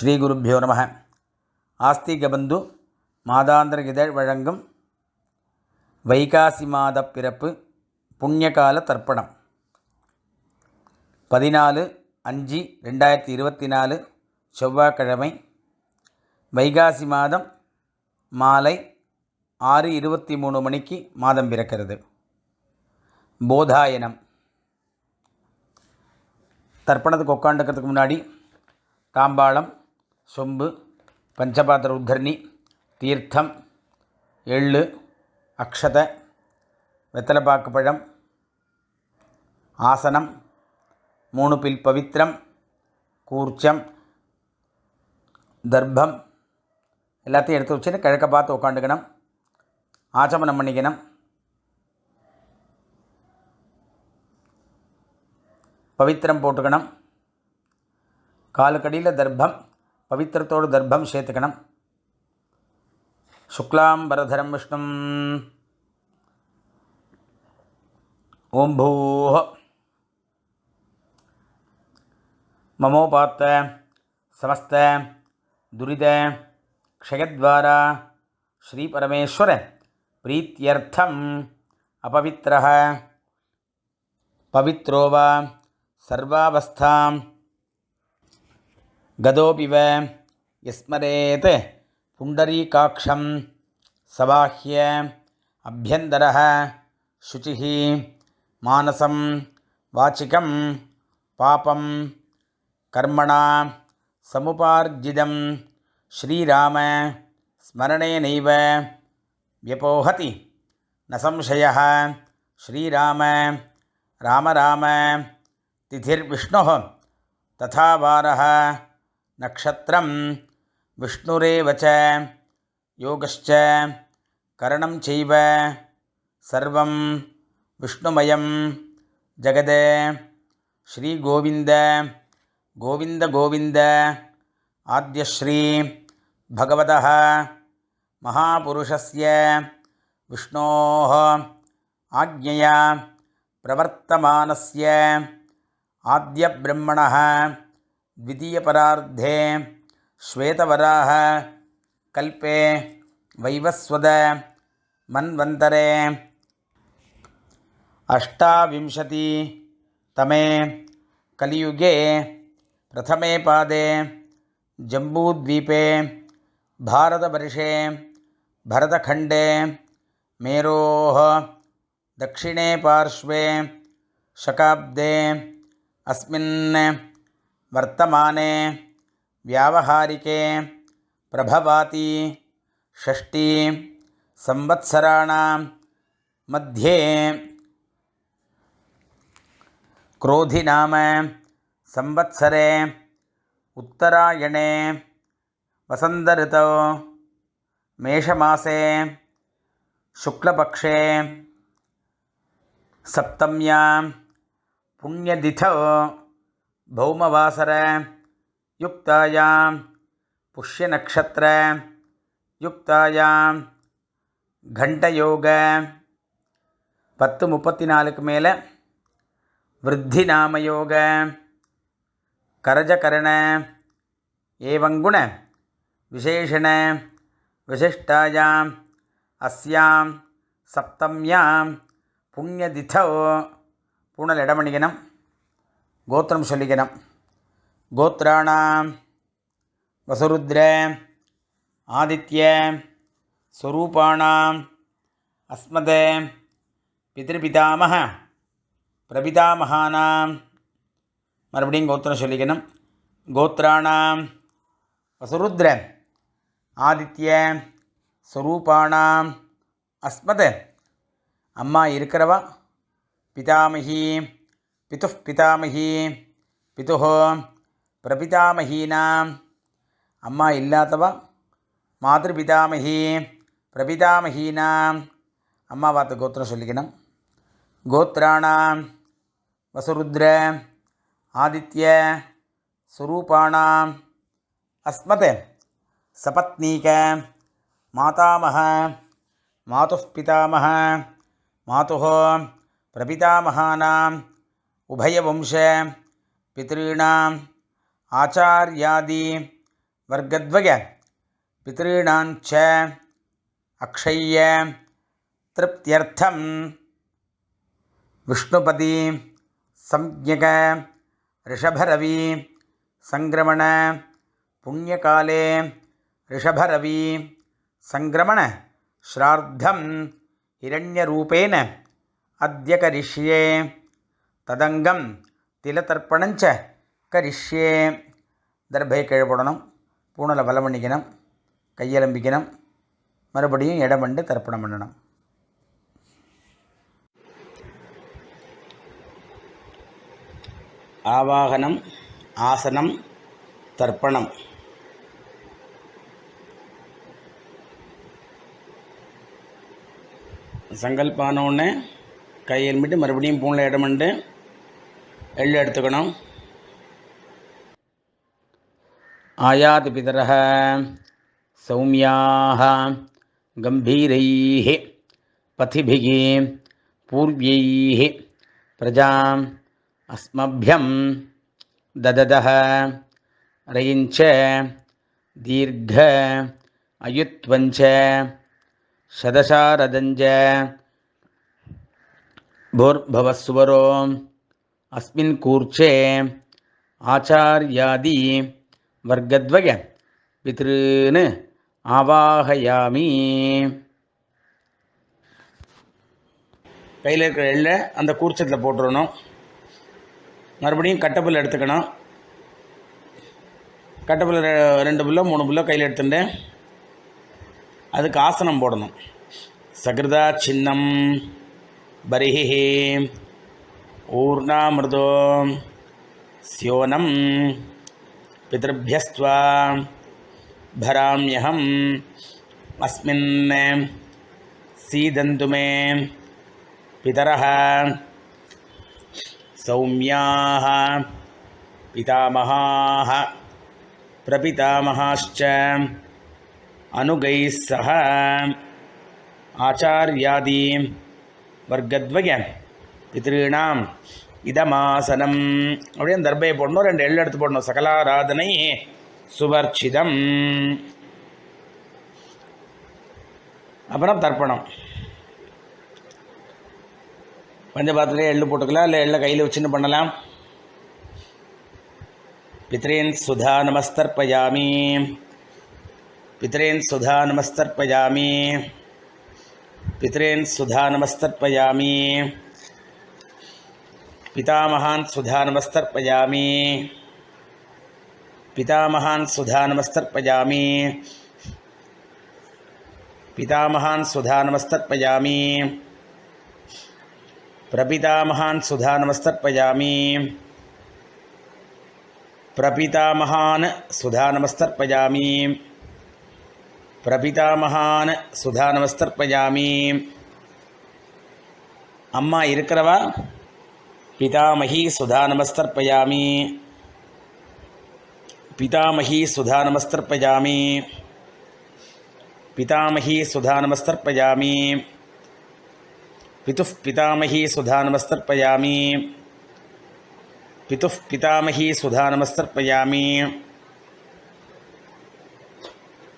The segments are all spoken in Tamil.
ஸ்ரீகுருப்போ நம. ஆஸ்திகபந்து மாதாந்திர இதழ் வழங்கும் வைகாசி மாத பிறப்பு புண்ணியகால தர்ப்பணம். பதினாலு அஞ்சு ரெண்டாயிரத்தி இருபத்தி நாலு செவ்வாய்க்கிழமை வைகாசி மாதம் மாலை ஆறு இருபத்தி மூணு மணிக்கு மாதம் பிறக்கிறது. போதாயனம். தர்ப்பணத்துக்கு உட்காந்துக்கிறதுக்கு முன்னாடி தாம்பாளம் சொம்பு பஞ்சபாத்திர உத்தரணி தீர்த்தம் எள்ளு அக்ஷத வெத்தலைப்பாக்கு பழம் ஆசனம் மூணு பில் பவித்திரம் கூர்ச்சம் தர்ப்பம் எல்லாத்தையும் எடுத்து வச்சுட்டு கிழக்க பார்த்து உட்காந்துக்கணும் ஆச்சமனம் பண்ணிக்கணும். பவித்திரம் போட்டுக்கணும். காலுக்கடியில் தர்ப்பம் பவித்திரத்தோடு தர்ப்பம் சேர்த்துக்கணும் சுக்லாம் பரதரம் விஷ்ணும் ஓம் பூஹ மமோபாத்த சமஸ்த துரித க்ஷயத்வாரா ஸ்ரீபரமேஸ்வர பிரீத்தியர்த்தம் அபவித்திரः பவித்ரோ வா சர்வாவஸ்தாம் गदोऽपि वा यस्मरेत् पुण्डरीकाक्षं सबाह्य अभ्यन्तरः शुचिः मानसं वाचिकं पापं कर्मणा समुपार्जितं श्रीराम व्यपोहति। न संशयः, श्रीराम, राम राम, तिथिर्विष्णुः तथा वारः। नक्षत्रं विष्णुरेव च योगश्च करणं चैव सर्वं विष्णुमयं जगद श्रीगोविन्द गोविन्द गोविन्द आद्यश्री भगवतः महापुरुषस्य विष्णोः आज्ञया प्रवर्तमानस्य आद्यब्रह्मणः द्वितीयपरार्धे श्वेतवराह कल्पे वैवस्वद मन्वन्तरे। अष्टाविंशतितमे कलियुगे प्रथमे पादे जम्बूद्वीपे भारतवर्षे भरतखण्डे मेरोः दक्षिणे पार्श्वे शकाब्दे अस्मिन् वर्तमाने व्यावहारिके प्रभवाति षष्टि संवत्सराणां मध्ये क्रोधिनाम संवत्सरे उत्तरायणे वसन्तऋतौ मेषमासे शुक्लपक्षे सप्तम्यां पुण्यतिथौ பௌமவாசர யுக்தாயாம் புஷ்யநக்ஷத்திர யுக்தாயாம் கண்டயோக பத்து முப்பத்தி நாலுக்கு மேலே விருத்தி நாமயோக கரஜகரண ஏவங்குண விசேஷண விசிஷ்டாயாம் அஸ்யாம் சப்தம்யாம் புண்ணியதிதோ பூனல் கோத்திரம் சொல்லிக்கணும். கோத்ராணாம் வசுருத்ர ஆதித்ய ஸ்வரூபாணாம் அஸ்மத பிதிருபிதாமக பிரபிதாமகானாம் மறுபடியும் கோத்திரம் சொல்லிக்கணும். கோத்ராணாம் வசுருத்ர ஆதித்ய ஸ்வரூபாணாம் அஸ்மத. அம்மா இருக்கிறவா? பிதாமகி பிதுः பிதாமகி பிதுஹோ பிரபிதாமகீனாம். அம்மா இல்லாதவா? மாதృபிதாமகி பிரபிதாமகீனாம். அம்மா பார்த்து கோத்திரம் சொல்லிக்கணும். கோத்ராணாம் வசுருத்ர ஆதித்ய ஸ்வரூபாணாம் அஸ்மத் சபத்னீக மாதாமக மாதுः பிதாமக பிரபிதாமகானாம் உபயவம்ச பிதॄணாம் ஆச்சாரியாதி वर्गद्वय पितॄणाञ्च अक्षय्य तृप्त्यर्थं विष्णुपदी संज्ञक ऋषभरवी सङ्क्रमण पुण्यकाले ऋषभरवी सङ्क्रमण श्राद्धं हिरण्यरूपेण अद्य करिष्ये ததங்கம் திலதர்ப்பணஞ்ச கரிஷ்யே. தர்பை கிழப்படணும் பூனலை பலம் பண்ணிக்கணும் கையலம்பிக்கணும் மறுபடியும் இடமண்டு தர்ப்பணம் பண்ணணும். ஆவாகனம் ஆசனம் தர்ப்பணம். சங்கல்பான உடனே கை எலும்பிட்டு மறுபடியும் பூனில் இடமண்டு எள்ளு எடுத்துக்கணும் ஆயாதி பிதரः சௌமியாः गम्भीरैः पथिभिः पूर्व्यैः प्रजाम् अस्मभ्यं दददः रयिञ्च दीर्घ अयुत्वञ्च शदशारदञ्च भूर्भवस्वरो अस्मिन् कूर्चे आचार्यादि वर्गद्वय पितॄन् ஆவாகயாமி கையில் இருக்கிற எள்ளை அந்த கூர்ச்சத்தில் போட்டுடணும் மறுபடியும் கட்டப்புல் எடுத்துக்கணும் கட்டப்புல் ரெ- ரெண்டு புல்லோ மூணு புல்லோ கையில் எடுத்துட்டு அதுக்கு ஆசனம் போடணும் சகிருதா சின்னம் பரிஹி ऊर्णामृतो स्योनं पितृभ्यस्त्वा भराम्यहम् अस्मिन् सीदन्तु मे पितरः सौम्याः पितामहाः प्रपितामहाश्च अनुगैः सह आचार्यादि वर्गद्वय பித்ருணாம் இதமாசனம். அப்படியே அந்த தர்பையை போடணும் ரெண்டு எள் எடுத்து போடணும். சகலாராதனை சுவர்ச்சிதம். அப்புறம் தர்ப்பணம். பஞ்சபாத்திரையே எள்ளு போட்டுக்கலாம் இல்லை எள்ள கையில் வச்சுன்னு பண்ணலாம். பித்ரேன் சுதா நமஸ்தர்ப்பயாமி. பித்ரேன் சுதா நமஸ்தர்ப்பயாமி. பித்ரேன் சுதா நமஸ்தர்ப்பயாமி. பிதாமகான் சுதானமஸ்தர்பயாமி பிதாமகான் சுதானமஸ்தர்பயாமி பிதாமகான் சுதானமஸ்தர்பயாமி பிரபிதாமகான் சுதானமஸ்தர்பயாமி பிரபிதாமகான் சுதானமஸ்தர்பயாமி பிரபிதாமகான் சுதானமஸ்தர்பயாமி அம்மா இருக்கிறவா? पितामही सुधा नमस्तर्पयामी पितामही सुधा नमस्तर्पयामी पितामही सुधा नमस्तर्पयामी पितुः पितामही सुधा नमस्तर्पयामी पितुः पितामही सुधा नमस्तर्पयामी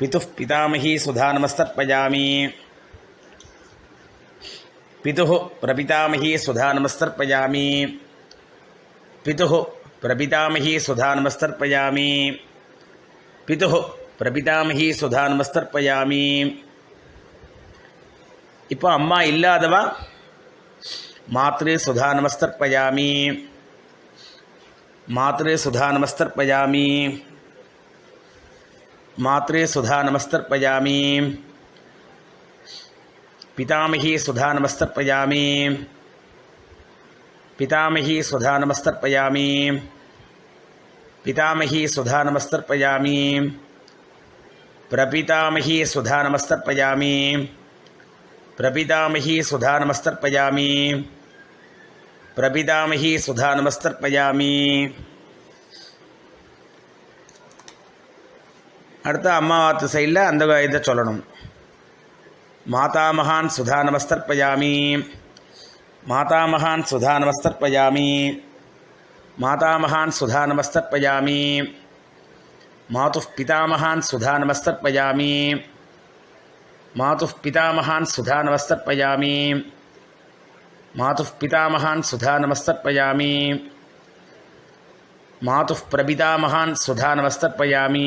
पितुः पितामही सुधा नमस्तर्पयामी பிதுஹு பிரபிதாமகி சுதா நமஸ்தர்ப்பயாமி பிதுஹு பிரபிதாமகி சுதா நமஸ்தர்ப்பயாமி பிதுஹு பிரபிதாமகி சுதா நமஸ்தர்ப்பயாமி இப்போ அம்மா இல்லாதவா? மாத்ரு சுதா நமஸ்தர்ப்பயாமி மாத்ரு சுதா நமஸ்தர்ப்பயாமி மாத்ரு சுதா நமஸ்தர்ப்பயாமி पितामही सुधा नमस्तर्पयामि पितामही सुधा नमस्तर्पयामि पितामही सुधा नमस्तर्पयामि प्रपितामही सुधा नमस्तर्पयामि प्रपितामही सुधा नमस्तर्पयामि प्रपितामही सुधा नमस्तर्पयामि அடுத்து அம்மாவாத்து சைடில் அந்த இதை சொல்லணும் மாதாமகான் சுதா நமஸ்தர்ப்பயாமி மாதாமகான் சுதா நமஸ்தர்ப்பயாமி மாதாமகான் சுதா நமஸ்தர்ப்பயாமி மாது பிதாமகான் சுதா நமஸ்தர்ப்பயாமி மாது பிதாமகான் சுதா நமஸ்தர்ப்பயாமி மாது பிதாமகான் சுதா நமஸ்தர்ப்பயாமி மாது பிரபிதாமகான் சுதா நமஸ்தர்ப்பயாமி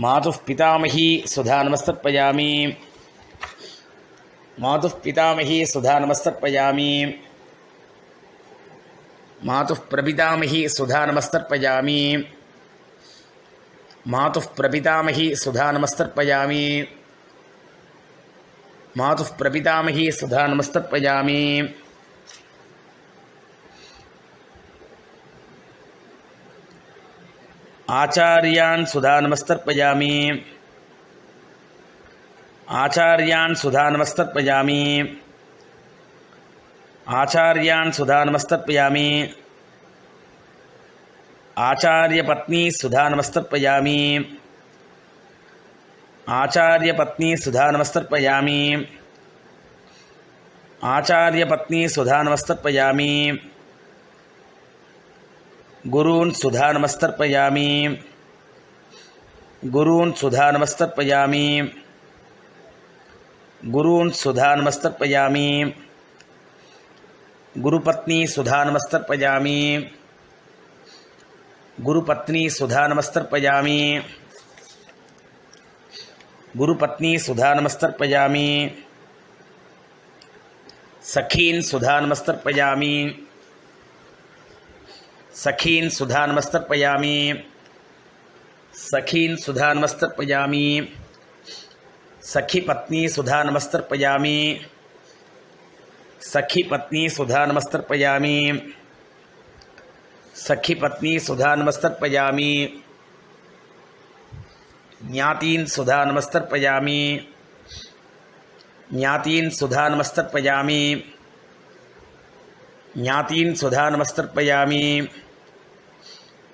मातुःपितामही सुधा नमस्तर्पयामि। मातुःपितामही सुधा नमस्तर्पयामि। मातुःप्रपितामही सुधा नमस्तर्पयामि। मातुःप्रपितामही सुधा नमस्तर्पयामि। मातुःप्रपितामही सुधा नमस्तर्पयामि। आचार्यान् सुधानमस्तर्पयामि। आचार्यान् सुधानमस्तर्पयामि। आचार्यान् सुधानमस्तर्पयामि। आचार्यपत्नी सुधानमस्तर्पयामि। आचार्यपत्नी सुधानमस्तर्पयामि। आचार्यपत्नी सुधानमस्तर्पयामि। गुरून् सुधानमस्तर्पयामि। गुरून् सुधानमस्तर्पयामि। गुरून् सुधानमस्तर्पयामि। गुरुपत्नी सुधानमस्तर्पयामि। गुरुपत्नी सुधानमस्तर्पयामि। गुरुपत्नी सखीन् सुधानमस्तर्पयामि। सखीन सुधा नमस्तर्पयामी सखीन सुधा नमस्तर्पयामी सखी पत्नी सुधा नमस्तर्पयामी सखी पत्नी सुधा नमस्तर्पयामी सखी पत्नी सुधा नमस्तर्पयामी ज्ञातीन सुधा नमस्तर्पयामी ज्ञातीन सुधा नमस्तर्पयामी ज्ञातीन सुधा नमस्तर्पयामी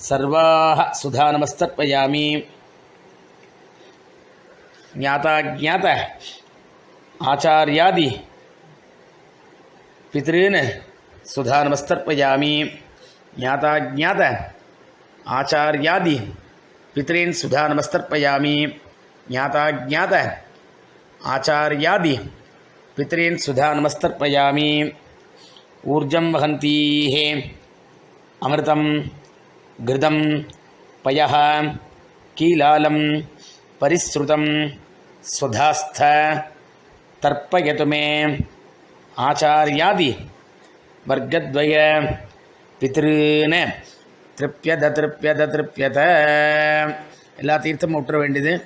सर्वाः सुधानमस्तर्पयामि। ज्ञाताज्ञात आचार्यादि पितॄन् सुधानमस्तर्पयामि। ज्ञाताज्ञात आचार्यादि पितॄन् सुधानमस्तर्पयामि। ज्ञाताज्ञात आचार्यादि पितॄन् सुधानमस्तर्पयामि। ऊर्जं वहन्तीः। अमृतं கிருதம் பய கீலாலம் பரிஸ்ருதம் சுதாஸ்த தர்ப்பயதுமே ஆச்சாரியாதி வர்க்கத்வய பித்ருன. திருப்யத திருப்பியத திருப்யத. எல்லா தீர்த்தமும் விட்டுற வேண்டியது.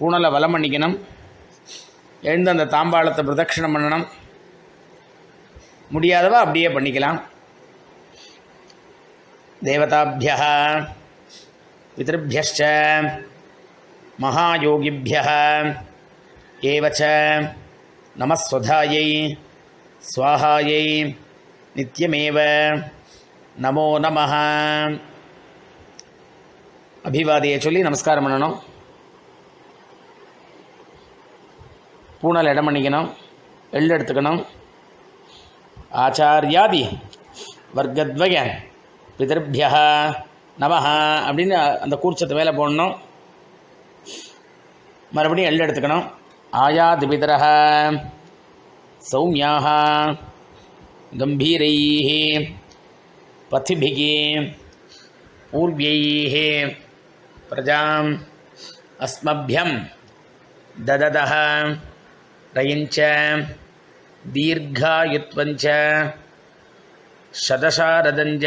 பூனலை வலம் பண்ணிக்கணும். எழுந்து அந்த தாம்பாளத்தை பிரதட்சிணம் பண்ணணும். முடியாதவா அப்படியே பண்ணிக்கலாம். देवताभ्यः पितृभ्यश्च महायोगिभ्यः एव च नमस्वधायै स्वाहायै नित्यमेव நமோ நம அபிவாதியை சொல்லி நமஸ்காரம் பண்ணணும் பூனல் இடம் பண்ணிக்கணும் எள் எடுத்துக்கணும் ஆச்சாரியாதி வர்க்கத்வய பிதர்பியா நமஹா அப்படின்னு அந்த கூர்ச்சத்தை மேலே போடணும். மறுபடியும் எள் எடுத்துக்கணும். ஆயாது பிதரஹ சௌமியாக கம்பீரை பத்திபிகி ஊர்வியை பிரஜாம் அஸ்மபியம் ததத ரயிஞ்ச தீர்காயுத்வஞ்ச சதசாரதஞ்ச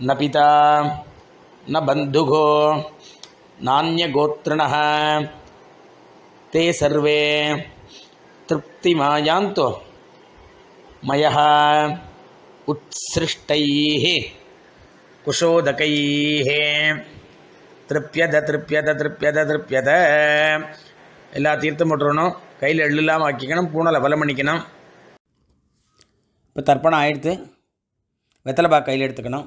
ந பிதா ந பந்துகோ நானியகோத்திரண தே சர்வே திருப்திமாயாந்தோ मयः उत्सृष्टैः कुशोदकैः திருப்பியத திருப்பியத திருப்பியத திருப்பியத எல்லா தீர்த்தம் போட்டுருணும் கையில் எள்ளு இல்லாமல் ஆக்கிக்கணும் பூனலை பலம் பண்ணிக்கணும் இப்போ தர்ப்பணம் ஆயிடுத்து வெத்தலை பாக்கு கையில் எடுத்துக்கணும்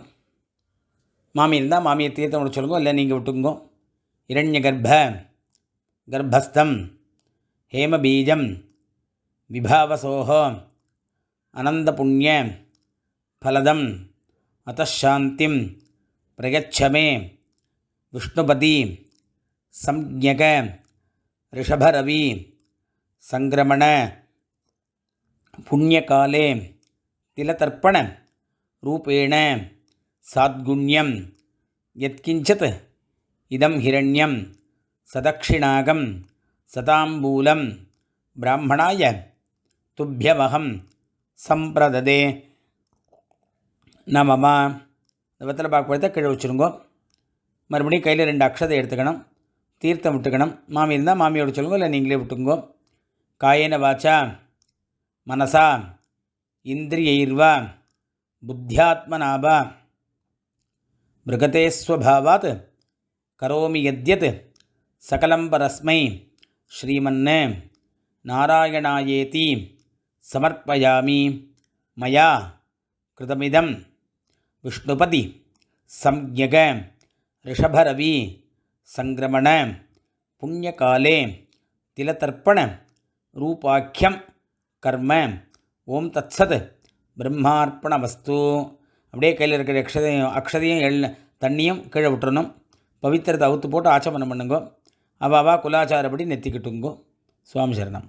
மாமி இருந்தால் மாமியை தீர்த்தம் விட சொல்லுங்க இல்லை நீங்கள் விட்டுங்க இரண்ய கர்ப்ப கர்ப்பஸ்தம் ஹேமபீஜம் விபாவசோகோ அனந்த புண்ணிய ஃபலதம் அத்தாந்திம் பிரயச்சமே விஷ்ணுபதி சம்ஞக ரிஷபரவி சங்கிரமண புண்ணியகாலே திலதர்ப்பண ரூபேண சாத்குண்யம் யத்கிஞ்சத் இதம் ஹிரண்யம் சதக்ஷிணாகம் சதாம்பூலம் பிராமணாய துப்பியமகம் சம்பிரததே நமமா இந்த வெத்தலை பாக்கு பழத்தை கீழே வச்சுருங்கோ. மறுபடியும் கையில் ரெண்டு அக்ஷதை எடுத்துக்கணும். தீர்த்தம் விட்டுக்கணும். மாமி இருந்தால் மாமியோட சொல்லுங்க இல்லை நீங்களே விட்டுங்கோ காயேன வாச்சா மனசா இந்திரியைர்வா புத்தியாத்மனாபா மிருகதே ஸ்வபாவாத் கரோமி யத்யத் சகலம் பரஸ்மை ஸ்ரீமன்னே நாராயணாயேதி சமர்ப்பயாமி மயா கிருதமிதம் விஷ்ணுபதி சம்யக ரிஷபரவி சங்கிரமண புண்ணியகாலே திலதர்ப்பண ரூபாக்கியம் கர்ம ஓம் தத்சத் பிரம்மார்ப்பணமஸ்து அப்படியே கையில் இருக்கிற அக்ஷதையும் அக்ஷதையும் எள் தண்ணியும் கீழே விட்டுறணும். பவித்திரத்தை அவுத்து போட்டு ஆச்சமனம் பண்ணுங்கோ. அவாவா குலாச்சாரப்படி நெத்திக்கிட்டுங்கோ. சுவாமி சரணம்.